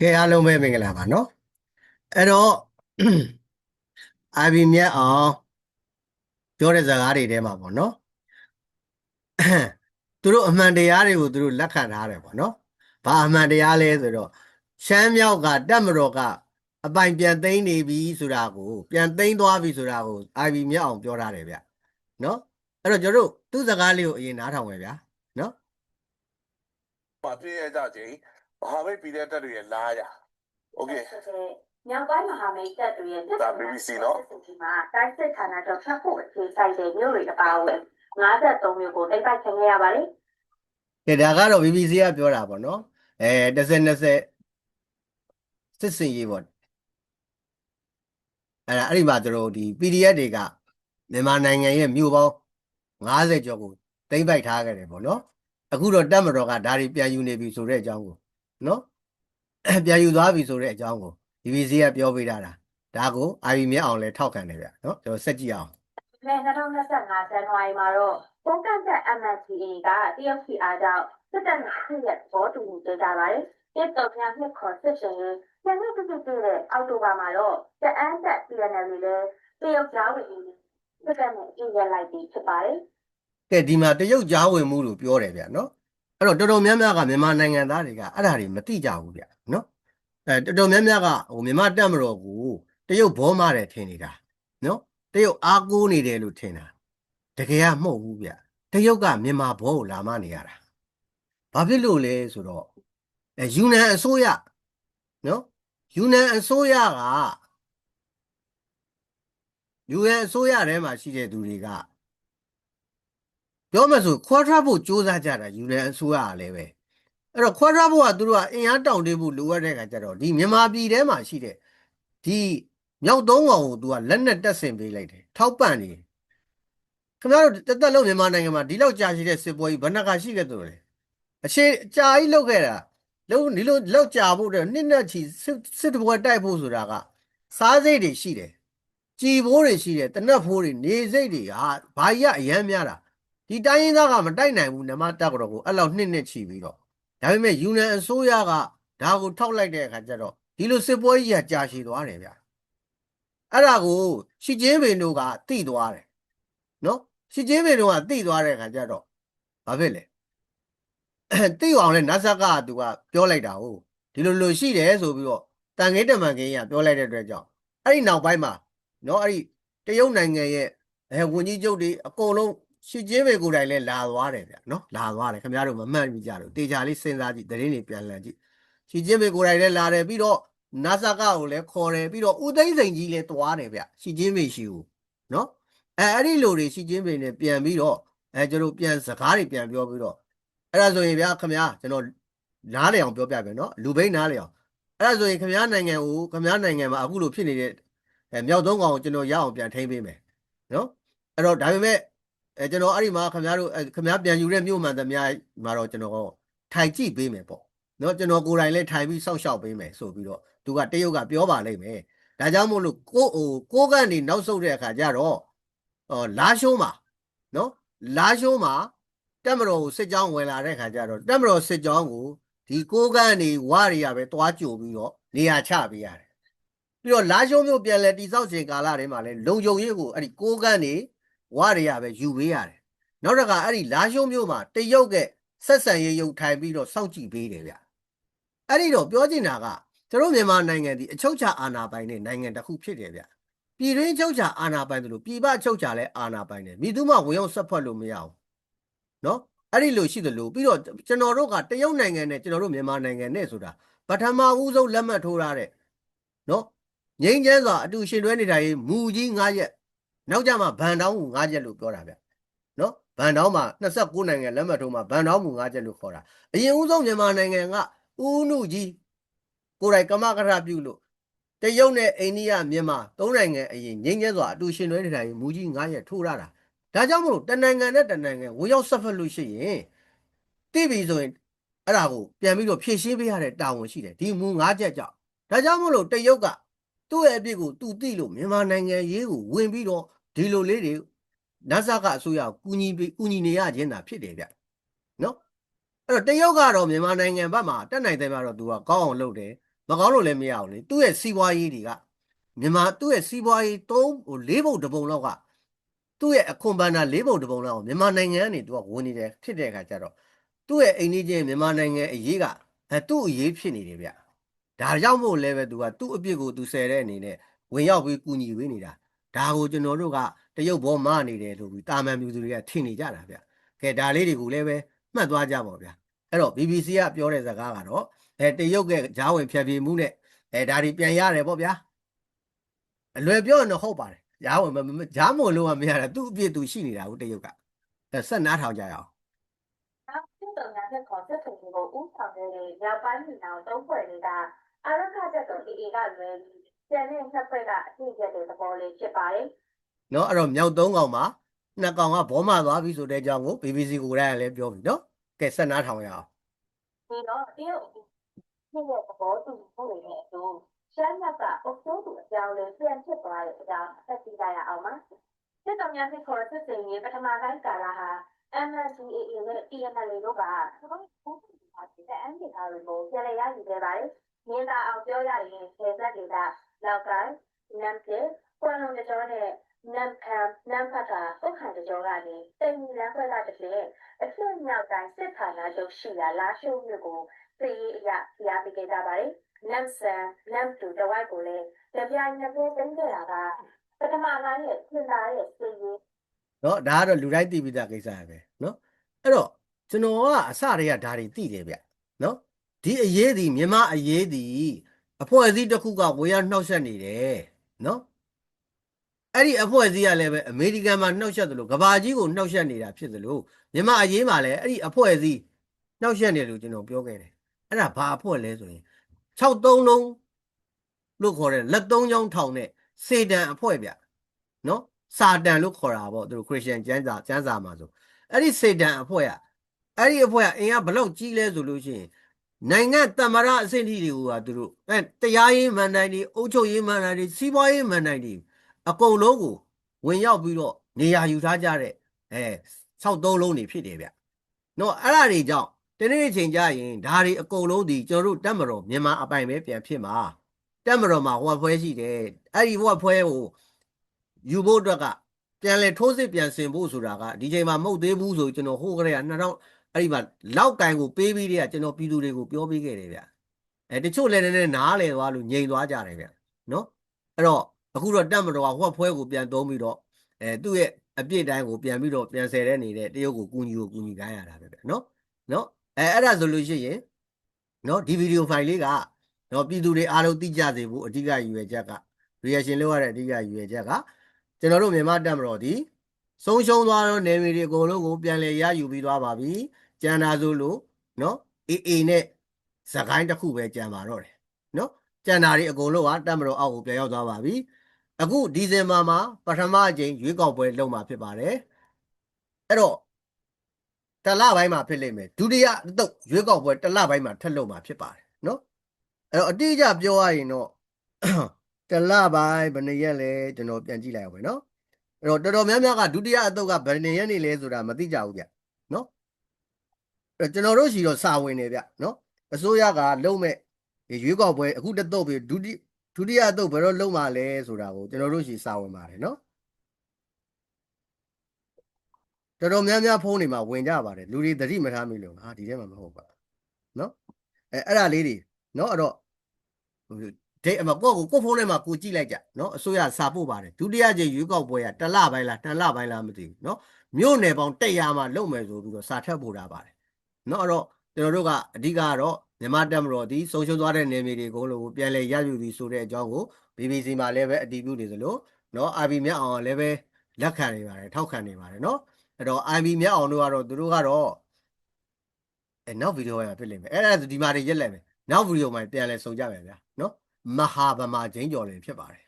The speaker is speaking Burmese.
ကဲအားလုံးပဲမင်္ဂလာပါနော်အဲ့တော့အာဘီမြတ်အောင်ပြောတဲ့ဇာတ်ကားတွေထဲမှာပေါ့နော်သူတို့အမှန်တရားတွေကိုသူတို့လက်ခံထားတယ်ပေါ့နော်ဘာအမှန်တရားလဲဆိုတော့ရှမ်းမြောက်ကတက်မတော်ကအပိုင်ပြန်သိမ်းနေပြီဆိုတာကို ပြန်သိမ်းသွားပြီဆိုတာကိုအာဘီမြတ်အောင်ပြောထားတယ်ဗျနော်အဲ့တော့ကျွန်တော်တို့သူ့ဇာတ်ကားလေးကိုအရင်နားထောင်ဝင်ဗျာနော်把这些事情 မဟာမိတ်ပြည်တဲ့တက်တွေရဲ့လာရโอเค မြောက်ပိုင်းမဟာမိတ်တပ်တွေရဲ့ ဒါ BBC နော် ဒီမှာတိုင်းစစ်ဌာနချုပ်ဖတ်ဖို့အခြေစိုက်တဲ့မြို့တွေအပါအဝင်53မြို့ကိုတိုက်ပိုက်ခံခဲ့ရပါတယ် ကဲဒါကတော့ BBC ကပြောတာပေါ့နော်အဲ10 20စစ်စင်ရေးပေါ့အဲ့ဒါအဲ့ဒီမှာသူတို့ဒီ PDF တွေကမြန်မာနိုင်ငံရဲ့မြို့ပေါင်း90ကျော်ကိုသိမ်းပိုက်ထားခဲ့တယ်ပေါ့နော်အခုတော့တပ်မတော်ကဒါတွေပြန်ယူနေပြီဆိုတဲ့အကြောင်းကို နော်ပြန်ယူသွားပြီဆိုတဲ့အကြောင်းကို BBC ကပြောပေးတာဒါဒါကို IB မြတ်အောင်လဲထောက်ခံတယ်ဗျနော်ကျွန်တော်ဆက်ကြည့်အောင်။ဒီ2025ဇန်နဝါရီမှာတော့ပုံကန့်သက် MNCA ကတရုတ်ပြည်အားကြောင့်စစ်တပ်နဲ့အရဲ့ဘောတူညီကြကြပါတယ်။တစ်တော်ပြန်နှစ်ခေါ်စစ်ရှင်ရင်ပြန်နှစ်တစ်တစ်တဲ့အောက်တိုဘာမှာတော့တအန်းသက် PNL တွေလည်းတရုတ်ကြားဝင်ပြီးစစ်တပ်နဲ့အပြည့်ရလိုက်ပြီးဖြစ်ပါတယ်။ကဲဒီမှာတရုတ်ကြားဝင်မှုလို့ပြောတယ်ဗျနော် အဲ့တော့တော်တော်များများကမြန်မာနိုင်ငံသားတွေကအဲ့ဒါတွေမသိကြဘူးဗျနော်အဲတော်တော်များများကဟိုမြန်မာတက်မတော်ကိုတရုတ်ဘောမတယ်ထင်နေတာနော်တရုတ်အားကိုးနေတယ်လို့ထင်တာတကယ်ကမဟုတ်ဘူးဗျတရုတ်ကမြန်မာဘောကိုလာမနေရတာဘာဖြစ်လို့လဲဆိုတော့အဲယူနန်အစိုးရနော်ယူနန်အစိုးရကယူနန်အစိုးရထဲမှာရှိတဲ့သူတွေက ပြောမှဆိုခွာထွက်ဖို့စူးစမ်းကြတာယူနန်အစိုးရကလည်းပဲအဲ့တော့ခွာထွက်ဖို့ကသူတို့ကအင်အားတောင့်တင်းဖို့လိုအပ်တဲ့ခါကျတော့ဒီမြန်မာပြည်ထဲမှာရှိတဲ့ဒီမြောက်သုံးကောင်ကိုသူကလက်နဲ့တက်ဆင်ပေးလိုက်တယ်ထောက်ပံ့နေတယ်ခင်ဗျားတို့တက်တက်လုံးမြန်မာနိုင်ငံမှာဒီလောက်ကြာရှိတဲ့စစ်ပွဲကြီးဘယ်နှခါရှိခဲ့သလဲအရှိအကြာကြီးလောက်ခဲ့တာလုံးဒီလိုလောက်ကြာဖို့တဲ့နှစ်နဲ့ချီစစ်စစ်တပွဲတိုက်ဖို့ဆိုတာကစားစိတ်တွေရှိတယ်ကြည်ဘိုးတွေရှိတယ်တနက်ဖိုးတွေနေစိတ်တွေဟာဘာကြီးကအရမ်းများတာ ဒီတိုင်းရင်းသားကမတိုက်နိုင်ဘူးနမတက်ကြောကိုအဲ့လောက်နှစ်နှစ်ချီပြီးတော့ဒါပေမဲ့ယူနန်အစိုးရကဒါကိုထောက်လိုက်တဲ့အခါကျတော့ဒီလိုစစ်ပွဲကြီးကကြာရှည်သွားတယ်ဗျအဲ့ဒါကိုရှီကျင်းပင်တို့ကတိသွားတယ်နော်ရှီကျင်းပင်တို့ကတိသွားတဲ့အခါကျတော့ဘာဖြစ်လဲတိအောင်လဲနတ်ဆက်ကသူကပြောလိုက်တာဟုတ်ဒီလိုလိုရှိတယ်ဆိုပြီးတော့တန်ခင်းတမန်ခင်းကပြောလိုက်တဲ့အတွက်ကြောင့်အဲ့ဒီနောက်ပိုင်းမှာနော်အဲ့ဒီတရုတ်နိုင်ငံရဲ့အဲဝန်ကြီးချုပ်တွေအကုန်လုံး ရှစ်ကျင်းပေကိုယ်တိုင်လည်းလာသွားတယ်ဗျနော်လာသွားတယ်ခင်ဗျားတို့မမှတ်မိကြတော့တေချာလေးစဉ်းစားကြည့်သတင်းတွေပြန်လှန်ကြည့်ရှစ်ကျင်းပေကိုယ်တိုင်လည်းလာတယ်ပြီးတော့နာဆာကကိုလည်းခေါ်တယ်ပြီးတော့ဦးသိန်းစိန်ကြီးလည်းသွားတယ်ဗျရှစ်ကျင်းပေရှိကိုနော်အဲအဲ့ဒီလိုတွေရှစ်ကျင်းပေနဲ့ပြန်ပြီးတော့အဲကျွန်တော်ပြန်စကားတွေပြန်ပြောပြီးတော့အဲ့ဒါဆိုရင်ဗျာခင်ဗျာကျွန်တော်နားလေအောင်ပြောပြမယ်နော်လူဘိန်းနားလေအောင်အဲ့ဒါဆိုရင်ခင်ဗျားနိုင်ငံကိုခင်ဗျားနိုင်ငံမှာအခုလိုဖြစ်နေတဲ့အဲမြောက်သုံးကောင်ကိုကျွန်တော်ရအောင်ပြန်ထိန်းပေးမယ်နော်အဲ့တော့ဒါပေမဲ့ အဲကျွန်တော်အဲ့ဒီမှာခင်ဗျားတို့အဲခင်ဗျားပြန်ယူတဲ့မြို့မှန်သမျှမှာတော့ကျွန်တော်ထိုင်ကြည့်ပေးမယ်ပေါ့နော်ကျွန်တော်ကိုယ်တိုင်လည်းထိုင်ပြီးစောင့်ရှောက်ပေးမယ်ဆိုပြီးတော့သူကတရုတ်ကပြောပါလိမ့်မယ်ဒါကြောင့်မို့လို့ကိုဟိုကိုကနေနောက်ဆုတ်တဲ့အခါကျတော့ဟောလာရှိုးမှာနော်လာရှိုးမှာတက်မတော်ကိုစစ်ကြောင်းဝင်လာတဲ့အခါကျတော့တက်မတော်စစ်ကြောင်းကိုဒီကိုကနေဝါရီရပဲတွားကြိုပြီးတော့နေရာချပေးရတယ်ပြီးတော့လာရှိုးမြို့ပြန်လဲတိဆောက်ခြင်းကာလထဲမှာလဲလုံခြုံရေးကိုအဲ့ဒီကိုကနေ ဝရရပဲယူပေးရတယ်။နောက်တစ်ခါအဲ့ဒီလာရှုံးမျိုးမှာတရုတ်ကဆက်ဆံရေးရုပ်ထိုင်ပြီးတော့စောင့်ကြည့်ပေးတယ်ဗျ။အဲ့ဒီတော့ပြောချင်တာကကျွန်တော်မြန်မာနိုင်ငံဒီအချုပ်ချာအာဏာပိုင်တဲ့နိုင်ငံတစ်ခုဖြစ်တယ်ဗျ။ပြည်တွင်းချုပ်ချာအာဏာပိုင်တယ်လို့ပြည်ပချုပ်ချာလည်းအာဏာပိုင်တယ်။မိသူမဝင်ရောက်ဆက်ဖက်လို့မရဘူး။နော်အဲ့ဒီလိုရှိတယ်လို့ပြီးတော့ကျွန်တော်တို့ကတရုတ်နိုင်ငံနဲ့ကျွန်တော်တို့မြန်မာနိုင်ငံနဲ့ဆိုတာပထမဦးဆုံးလက်မှတ်ထိုးထားတဲ့နော်ငိမ့်ချမ်းစွာအတူရှင်တွဲနေထိုင်ရေးမူကြီး9ရက် နောက်ကြမှာဗန်တောင်းမူ၅ချက်လို့ပြောတာဗျနော်ဗန်တောင်းမှာ29နိုင်ငံလက်မှတ်ထိုးမှာဗန်တောင်းမူ၅ချက်လို့ခေါ်တာအရင်ဦးဆုံးမြန်မာနိုင်ငံကဦးနုကြီးကိုယ်တိုင်ကမကထပြုလို့တရုတ်နဲ့အိန္ဒိယမြန်မာသုံးနိုင်ငံအရင်ငိမ့်ကျဲစွာအတူရှင်တွဲနေထိုင်မူကြီး9ရက်ထိုးရတာဒါကြောင့်မလို့တနိုင်ငံနဲ့တနိုင်ငံဝင်ရောက်ဆက်ဖက်လို့ရှိရင်တိပြီဆိုရင်အဲ့ဒါကိုပြန်ပြီးတော့ဖြည့်ရှင်းပေးရတဲ့တာဝန်ရှိတယ်ဒီမူ9ချက်ကြောင့်ဒါကြောင့်မလို့တရုတ်ကသူ့ရဲ့အပြစ်ကိုသူသိလို့မြန်မာနိုင်ငံရေးကိုဝင်ပြီးတော့ ဒီလိုလေးတွေနတ်ဆာကအစိုးရကိုကူညီပေးကူညီနေရခြင်းသာဖြစ်တယ်ဗျနော်အဲ့တော့တရုတ်ကတော့မြန်မာနိုင်ငံဘက်မှာတက်နိုင်တယ်မှာတော့သူကကောင်းအောင်လုပ်တယ်မကောင်းလို့လည်းမရဘူးလေသူ့ရဲ့စီးပွားရေးတွေကမြန်မာသူ့ရဲ့စီးပွားရေးသုံးဟို၄ဘုံတစ်ပုံလောက်ကသူ့ရဲ့အခွန်ဘဏ္ဍာ၄ဘုံတစ်ပုံလောက်ကိုမြန်မာနိုင်ငံကနေသူကဝင်နေတယ်ဖြစ်တဲ့အခါကျတော့သူ့ရဲ့အိမ်ကြီးချင်းမြန်မာနိုင်ငံအရေးကအဲသူ့အရေးဖြစ်နေတယ်ဗျဒါကြောင့်မို့လဲပဲသူကသူ့အပြစ်ကိုသူဆယ်တဲ့အနေနဲ့ဝင်ရောက်ပြီးကူညီပေးနေတာ ဒါကိုကျွန်တော်တို့ကတရုတ်ဘောမနေတယ်လို့ပြီးတာမန်မျိုးသူတွေကထင်နေကြတာဗျကဲဒါလေးတွေကိုလည်းပဲမှတ်သွားကြပါဗျအဲ့တော့ BBC ကပြောတဲ့စကားကတော့အဲတရုတ်ကဂျားဝင်ဖြတ်ပြေးမှုနဲ့အဲဒါဒီပြန်ရတယ်ပေါ့ဗျာအလွယ်ပြောရင်တော့ဟုတ်ပါတယ်ဂျားဝင်မမဂျားမလို့ကမရတာသူ့အပြစ်သူရှိနေတာဟုတ်တရုတ်ကအဲဆက်နားထောင်ကြရအောင်နောက်စစ်တုံညာနဲ့ခေါ်စစ်ထုံကိုဥဆောင်နေတဲ့မြောက်ပိုင်းပြည်နယ်သုံးဖွဲ့တွေကအာရခတက်တော် AA ကလွယ်ပြီး ကျန်တဲ့နှစ်ဖွဲ့ကအပြည့်ကျတဲ့သဘောလေးဖြစ်ပါတယ် เนาะအဲ့တော့မြောက်သုံးကောင်မှာနှစ်ကောင်ကဘောမသွားပြီဆိုတဲ့အကြောင်းကို BBC ကိုယ်တိုင်ကလည်းပြောပြီเนาะကဲဆက်နားထောင်ရအောင် ဒီတော့တရုတ်ပြည်ရဲ့သဘောတူမှုတွေနဲ့အတူရှမ်းမြောက်ကအုပ်စိုးသူအကြောင်းလေးပြန်ဖြစ်သွားတဲ့အကြောင်းသက်သိကြရအောင်ပါစစ်တုံညာနဲ့ခေါ်စစ်စင်ရေးပထမပိုင်းကာလဟာ MNDAA နဲ့ TNL တို့ကသူတို့ကိုယ်တိုင်ပါတဲ့အန်ဒီကာတွေကိုပြန်လည်ရယူခဲ့ပါတယ်မြင်သာအောင်ပြောရရ ရ ကဥက္ကံတကျော်ကနေတိမ်မီလန်းခွဲကတဖြင့်အစွန်မြောက်တိုင်းစစ်ဌာနချုပ်ရှိရာလာရှုံးမြို့ကိုသိရေးအရဖျားပေးခဲ့ကြပါတယ်။နမ်ဆန်နမ်တူတဝိုက်ကိုလည်းကြပြိုင်နှစ်ပွဲတင်ခဲ့တာကပထမပိုင်းရဲ့သင်္သာရဲ့သိရေးနော်ဒါကတော့လူတိုင်းသိပြီးသားကိစ္စရပဲနော်အဲ့တော့ကျွန်တော်ကအစတည်းကဒါတွေသိတယ်ဗျနော်ဒီအရေးဒီမြမအရေးဒီအဖွဲ့အစည်းတစ်ခုကဝေရနှောက်ယှက်နေတယ်နော် အဲ့ဒီအဖွဲ့အစည်းကလည်းပဲအမေရိကန်မှာနှောက်ယှက်သလိုကဘာကြီးကိုနှောက်ယှက်နေတာဖြစ်သလိုမြန်မာအရေးမှာလည်းအဲ့ဒီအဖွဲ့အစည်းနှောက်ယှက်နေလို့ကျွန်တော်ပြောခဲ့တယ်အဲ့ဒါဘာအဖွဲ့လဲဆိုရင်63လုံးလို့ခေါ်တဲ့လက်သုံးချောင်းထောင်တဲ့စေတန်အဖွဲ့ဗျနော်စာတန်လို့ခေါ်တာပေါ့သူတို့ခရစ်ယာန်ကျမ်းစာကျမ်းစာမှာဆိုအဲ့ဒီစေတန်အဖွဲ့ကအဲ့ဒီအဖွဲ့ကအင်ကဘလောက်ကြီးလဲဆိုလို့ရှိရင်နိုင်ငံတမရအဆင့်အထိတွေကသူတို့အဲတရားရေးမန်တိုင်းတွေအုပ်ချုပ်ရေးမန်တိုင်းတွေစီးပွားရေးမန်တိုင်းတွေ အကုန်လုံးကိုဝင်ရောက်ပြီးတော့နေရာယူထားကြတဲ့အဲ63လုံးနေဖြစ်တယ်ဗျ။နော်အဲ့ဒါတွေကြောင့်တနေ့အချိန်ကြရင်ဒါတွေအကုန်လုံးဒီကျွန်တော်တို့တက်မတော်မြန်မာအပိုင်ပဲပြန်ဖြစ်မှာတက်မတော်မှာဟိုဘဖွဲရှိတယ်အဲ့ဒီဟိုဘဖွဲကိုယူဖို့အတွက်ကပြန်လဲထိုးစစ်ပြန်ဆင်ဖို့ဆိုတာကဒီချိန်မှာမဟုတ်သေးဘူးဆိုကျွန်တော်ဟိုကလေးက2000အဲ့ဒီမှာလောက်ကန်ကိုပေးပြီးတဲ့ကကျွန်တော်ပြည်သူတွေကိုပြောပေးခဲ့တယ်ဗျ။အဲတချို့လည်းနည်းနည်းနားလဲသွားလို့ငြိမ်သွားကြတယ်ဗျ။နော်အဲ့တော့ အခုတော့တက်မတော်ကဟော့ဖွဲကိုပြန်သုံးပြီးတော့အဲသူ့ရဲ့အပြစ်တိုင်းကိုပြန်ပြီးတော့ပြန်ဆယ်တဲ့နေတဲ့တရုတ်ကိုကူညီကိုကူညီခိုင်းရတာပဲဗျနော်နော်အဲအဲ့ဒါဆိုလို့ရှိရင်နော်ဒီဗီဒီယိုဖိုင်လေးကနော်ပြည်သူတွေအားလုံးသိကြစေဖို့အဓိကရည်ရွယ်ချက်က reaction လုပ်ရတဲ့အဓိကရည်ရွယ်ချက်ကကျွန်တော်တို့မြန်မာတက်မတော်ဒီဆုံးရှုံးသွားသောနေမြေတွေအကုန်လုံးကိုပြန်လည်ရယူပြီးသွားပါပြီကျန်တာဆိုလို့နော်အေးအေးနဲ့စကိုင်းတစ်ခုပဲကြံပါတော့တယ်နော်ကျန်တာတွေအကုန်လုံးကတက်မတော်အောက်ကိုပြန်ရောက်သွားပါပြီ အခုဒီဇင်ဘာမှာပထမအကြိမ်ရွေးကောက်ပွဲလုပ်မှာဖြစ်ပါတယ်အဲ့တော့တစ်လပိုင်းမှာဖြစ်လိမ့်မယ်ဒုတိယအသုတ်ရွေးကောက်ပွဲတစ်လပိုင်းမှာထပ်လုပ်မှာဖြစ်ပါတယ်နော်အဲ့တော့အတိအကျပြောရရင်တော့တစ်လပိုင်းဘယ်နှစ်ရက်လဲကျွန်တော်ပြန်ကြည့်လိုက်အောင်ပဲနော်အဲ့တော့တော်တော်များများကဒုတိယအသုတ်ကဘယ်နှစ်ရက်နေလဲဆိုတာမသိကြဘူးဗျနော်အဲ့တော့ကျွန်တော်တို့ရှိတော့စာဝင်နေဗျနော်အစိုးရကလုံးမဲ့ရွေးကောက်ပွဲအခုတစ်သုတ်ပြီဒုတိ ဒုတိယအသုတ်ဘယ်တော့လုံးမှာလဲဆိုတာကိုကျွန်တော်တို့ရှိစာဝင်ပါတယ်နော်တော်တော်များများဖုန်းတွေမှာဝင်ကြပါတယ်လူတွေသတိမထားမိလို့ဟာဒီထဲမှာမဟုတ်ပါနော်အဲအဲ့ဒါလေးတွေနော်အဲ့တော့ဟိုဒိတ်အမကိုယ့်ကိုကိုယ့်ဖုန်းထဲမှာကိုကြည့်လိုက်ကြနော်အစိုးရစာပို့ပါတယ်ဒုတိယကြိမ်ရွေးကောက်ပွဲကတစ်လပိုင်းလားတစ်လပိုင်းလားမသိဘူးနော်မြို့နယ်ပေါင်း100မှာလုံမယ်ဆိုပြီးတော့စာထပ်ပို့ထားပါတယ်နော်အဲ့တော့ကျွန်တော်တို့ကအဓိကကတော့ မြန်မာတက်မတော်ဒီဆုံးရှုံးသွားတဲ့နေမြေတွေကိုလို့ပြန်လဲရယူပြီးဆိုတဲ့အကြောင်းကို BBC မှာလည်းပဲအတည်ပြုနေသလိုနော် IB မြတ်အောင်ကလည်းပဲလက်ခံနေပါတယ်ထောက်ခံနေပါတယ်နော်အဲ့တော့ IB မြတ်အောင်တို့ကတော့သူတို့ကတော့အဲနောက်ဗီဒီယိုမှာဖြစ်လိမ့်မယ်အဲ့ဒါဆိုဒီမှာတွေရက်လိုက်မယ်နောက်ဗီဒီယိုမှာပြန်လဲစုံကြမယ်ဗျာနော်မဟာဗမာချင်းကျော်လည်းဖြစ်ပါတယ်